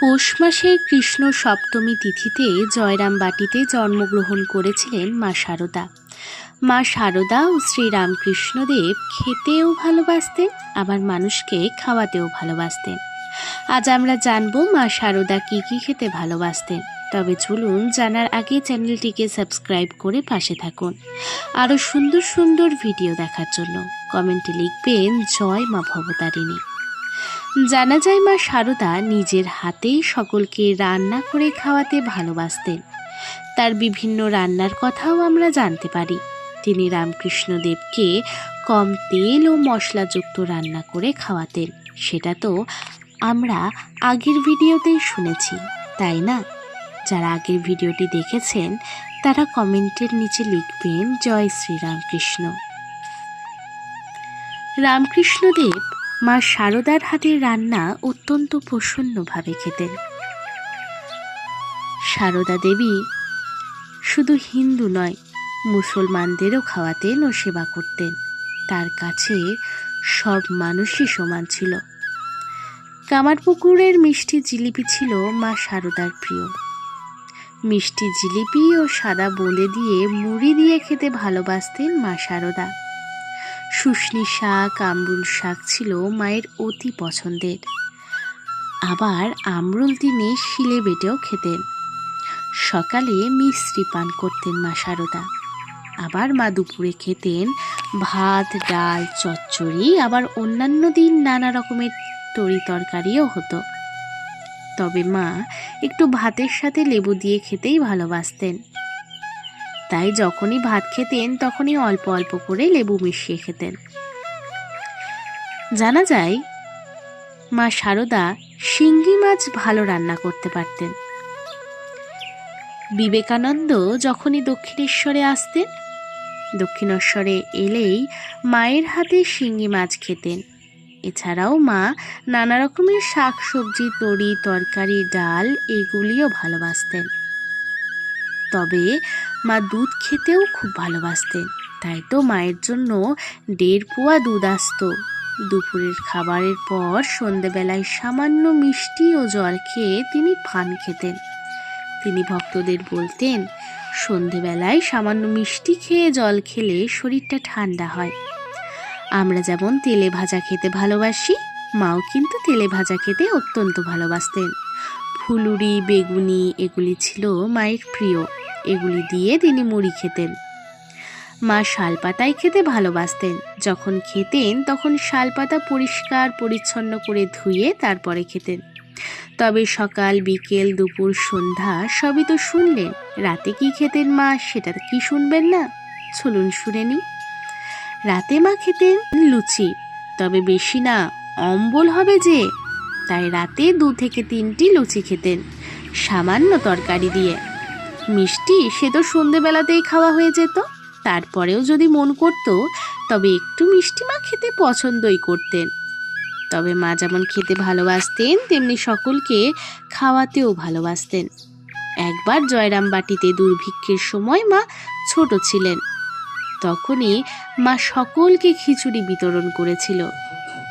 পৌষ মাসের কৃষ্ণ সপ্তমী তিথিতে জয়রাম বাটিতে জন্মগ্রহণ করেছিলেন মা শারদা মা শারদা ও শ্রীরামকৃষ্ণদেব খেতেও ভালোবাসতেন, আবার মানুষকে খাওয়াতেও ভালোবাসতেন। আজ আমরা জানব মা শারদা কী কী খেতে ভালোবাসতেন। তবে চলুন জানার আগে চ্যানেলটিকে সাবস্ক্রাইব করে পাশে থাকুন। আরও সুন্দর সুন্দর ভিডিও দেখার জন্য কমেন্টে লিখবেন, জয় মা ভবতারিণী। জানা যায় মা শারদা নিজের হাতেই সকলকে রান্না করে খাওয়াতে ভালোবাসতেন। তার বিভিন্ন রান্নার কথাও আমরা জানতে পারি। তিনি রামকৃষ্ণদেবকে কম তেল ও মশলাযুক্ত রান্না করে খাওয়াতেন। সেটা তো আমরা আগের ভিডিওতেই শুনেছি, তাই না? যারা আগের ভিডিওটি দেখেছেন, তারা কমেন্টের নিচে লিখবেন, জয় শ্রীরামকৃষ্ণ রামকৃষ্ণদেব মা শারদার হাতের রান্না অত্যন্ত প্রসন্নভাবে খেতেন। শারদা দেবী শুধু হিন্দু নয়, মুসলমানদেরও খাওয়াতেন ও সেবা করতেন। তার কাছে সব মানুষই সমান ছিল। কামারপুকুরের মিষ্টি জিলিপি ছিল মা শারদার প্রিয়। মিষ্টি জিলিপি ও সাদা বোঁদে দিয়ে মুড়ি দিয়ে খেতে ভালোবাসতেন মা শারদা শুশনি শাক, আমরুল শাক ছিল মায়ের অতি পছন্দের। আবার আমরুল তিনি শিলে বেটেও খেতেন। সকালে মিশ্রি পান করতেন মা শারদা আবার মা দুপুরে খেতেন ভাত, ডাল, চচ্চড়ি, আবার অন্যান্য দিন নানা রকমের তরি তরকারিও হতো। তবে মা একটু ভাতের সাথে লেবু দিয়ে খেতেই ভালোবাসতেন। তাই যখনই ভাত খেতেন, তখনই অল্প অল্প করে লেবু মিশিয়ে খেতেন। জানা যায়, মা শারদা শিঙ্গি মাছ ভালো রান্না করতে পারতেন। বিবেকানন্দ যখনই দক্ষিণেশ্বরে আসতেন, দক্ষিণেশ্বরে এলেই মায়ের হাতে শিঙ্গি মাছ খেতেন। এছাড়াও মা নানা রকমের শাক সবজি তরি, তরকারি, ডাল এগুলিও ভালোবাসতেন। তবে মা দুধ খেতেও খুব ভালোবাসতেন। তাই তো মায়ের জন্য দেড় পোয়া দুধ আসতো। দুপুরের খাবারের পর সন্ধেবেলায় সামান্য মিষ্টি ও জল খেয়ে তিনি পান খেতেন। তিনি ভক্তদের বলতেন, সন্ধেবেলায় সামান্য মিষ্টি খেয়ে জল খেলে শরীরটা ঠান্ডা হয়। আমরা যেমন তেলে ভাজা খেতে ভালোবাসি, মাও কিন্তু তেলে ভাজা খেতে অত্যন্ত ভালোবাসতেন। ফুলুরি, বেগুনি এগুলি ছিল মায়ের প্রিয়। এগুলি দিয়ে তিনি মুড়ি খেতেন। মা শালপাতায় খেতে ভালোবাসতেন। যখন খেতেন, তখন শালপাতা পরিষ্কার, পরিচ্ছন্ন করে ধুয়ে তারপরে খেতেন। তবে সকাল, বিকেল, দুপুর, সন্ধ্যা সবই তো শুনলেন। রাতে কি খেতেন মা, সেটা কি শুনবেন না? চলুন শুনে নি রাতে মা খেতেন লুচি, তবে বেশি না, অম্বল হবে যে। তাই রাতে দু থেকে তিনটি লুচি খেতেন, সামান্য তরকারি দিয়ে। মিষ্টি? সে তো সন্ধেবেলাতেই খাওয়া হয়ে যেত। তারপরেও যদি মন করত, তবে একটু মিষ্টি মা খেতে পছন্দই করতেন। তবে মা যেমন খেতে ভালোবাসতেন, তেমনি সকলকে খাওয়াতেও ভালোবাসতেন। একবার জয়রাম বাটিতে দুর্ভিক্ষের সময় মা ছোট ছিলেন। তখনই মা সকলকে খিচুড়ি বিতরণ করেছিল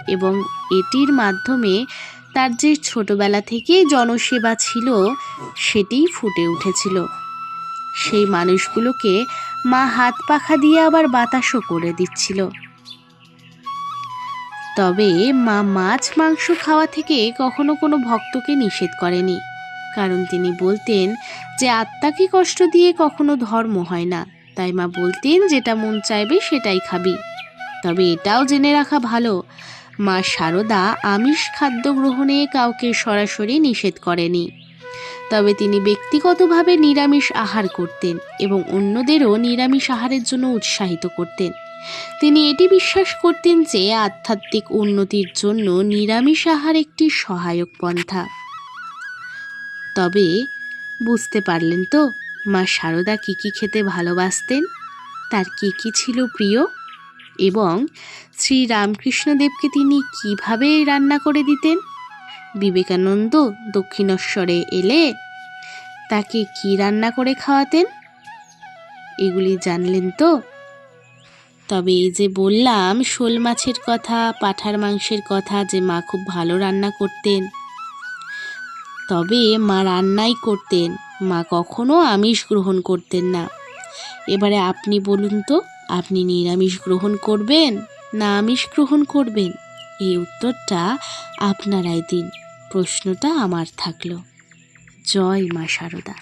এবং এটির মাধ্যমে তার যে ছোটবেলা থেকে জনসেবা ছিল, সেটিই ফুটে উঠেছিল। সেই মানুষগুলোকে মা হাত পাখা দিয়ে আবার বাতাসও করে দিচ্ছিল। তবে মা মাছ মাংস খাওয়া থেকে কখনো কোনো ভক্তকে নিষেধ করেনি, কারণ তিনি বলতেন যে আত্মাকে কষ্ট দিয়ে কখনো ধর্ম হয় না। তাই মা বলতেন, যেটা মন চাইবে সেটাই খাবি। তবে এটাও জেনে রাখা ভালো, মা শারদা আমিষ খাদ্য গ্রহণে কাউকে সরাসরি নিষেধ করেনি। তবে তিনি ব্যক্তিগতভাবে নিরামিষ আহার করতেন এবং অন্যদেরও নিরামিষ আহারের জন্য উৎসাহিত করতেন। তিনি এটি বিশ্বাস করতেন যে আধ্যাত্মিক উন্নতির জন্য নিরামিষ আহার একটি সহায়ক পন্থা। তবে, বুঝতে পারলেন তো, মা শারদা কী কী খেতে ভালোবাসতেন? তার কী কী ছিল প্রিয়? এবং শ্রী রামকৃষ্ণদেবকে তিনি কীভাবে রান্না করে দিতেন? বিবেকানন্দ দক্ষিণেশ্বরে এলে তাকে কি রান্না করে খাওয়াতেন? এগুলি জানলেন তো? তবে এই যে বললাম, শোল মাছের কথা, পাঠার মাংসের কথা যে মা খুব ভালো রান্না করতেন। তবে মা রান্নাই করতেন, মা কখনো আমিষ গ্রহণ করতেন না। এবারে আপনি বলুন তো, আপনি নিরামিষ গ্রহণ করবেন না আমিষ গ্রহণ করবেন? এই উত্তরটা আপনারাই দিন। প্রশ্নটা আমার থাকল। জয় মা শারদা